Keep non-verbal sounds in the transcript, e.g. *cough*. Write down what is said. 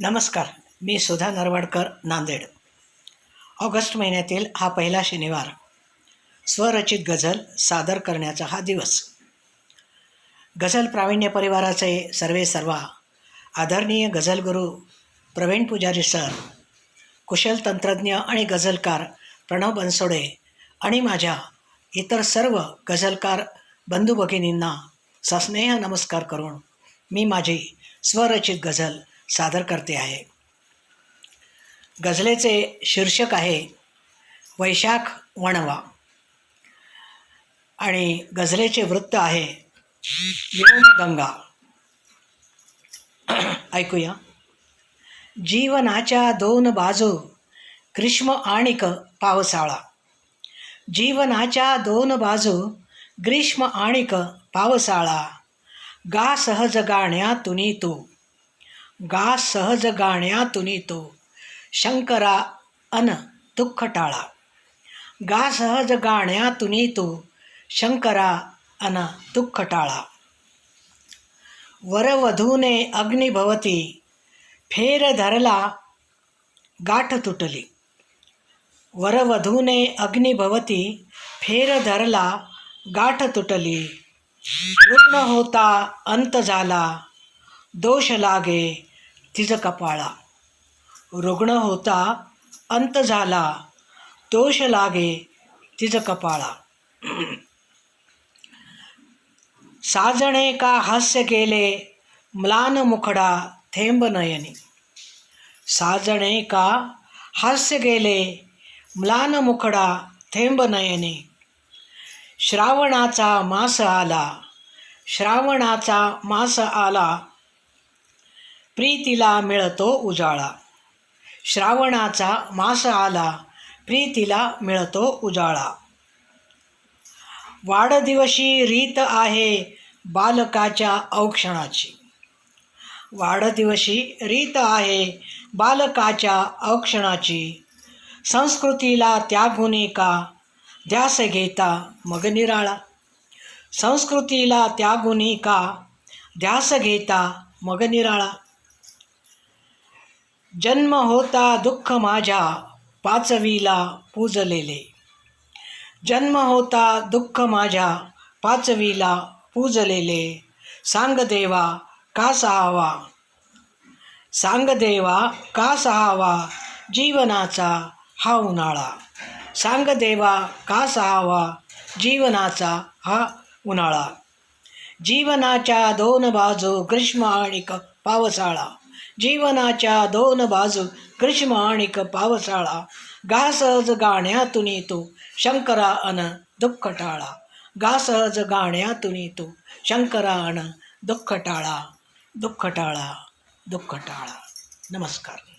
नमस्कार मी सुधा नरवाडकर नांदेड. ऑगस्ट महिन्यातील हा पहिला शनिवार. स्वरचित गझल सादर करण्याचा हा दिवस. गझल प्रावीण्य परिवाराचे सर्वे सर्वा आदरणीय गझलगुरू प्रवीण पुजारी सर कुशल तंत्रज्ञ आणि गझलकार प्रणव बनसोडे आणि माझ्या इतर सर्व गझलकार बंधू भगिनींना सस्नेह नमस्कार करून मी माझी स्वरचित गझल सादर करते आहे. गझलेचे शीर्षक आहे वैशाख वणवा. आणि गझलेचे वृत्त आहे गंगा *clears throat* ऐकूया. जीवनाच्या दोन बाजू ग्रीष्म आणिक पावसाळा. जीवनाच्या दोन बाजू ग्रीष्म आणिक पावसाळा. गा सहज गाण्यातुनी तू. गा सहज गाण्यातून तो शंकरा अन दुःख टाळा गा सहज गाण्यातून तो शंकरा अन दुःख टाळा वरवधूने अग्निभवती फेर धरला गाठ तुटली. वरवधूने अग्निभवती फेर धरला गाठ तुटली. रुग्ण होता अंत झाला. दोष लागे तिज कपाळा रुग्ण होता अंत झाला दोष लागे तिज कपाळा साजणे का हास्य केले म्लान मुखडा थेंब नयनी. साजणे का हास्य गेले म्लान मुखडा थेंब नयनी. श्रावणाचा मास आला श्रावणाचा मास आला प्रीतीला मिळतो उजाळा. श्रावणाचा मास आला प्रीतीला मिळतो उजाळा. वाढदिवशी रीत आहे बालकाच्या औक्षणाची. वाढदिवशी रीत आहे बालकाच्या औक्षणाची. संस्कृतीला त्यागुनी का ध्यास घेता मग निराळा. संस्कृतीला त्यागुनी का ध्यास घेता मग निराळा. जन्म होता दुःख माझ्या पाचवीला पूजलेले. जन्म होता दुःख माझ्या पाचवीला पूजलेले. सांग देवा का सहावा? सांग देवा का सहावा? जीवनाचा हा उन्हाळा. सांग देवा का सहावा? जीवनाचा हा उन्हाळा. जीवनाच्या दोन बाजू ग्रीष्म आणि क पावसाळा. जीवनाच्या दोन बाजू ग्रीष्म आणि पावसाळा गा सहज गाण्यातून येतो शंकरा अन दुःख टाळा गा सहज गाण्यातून येतो शंकरा अन दुःख टाळा दुःख टाळा दुःख टाळा नमस्कार.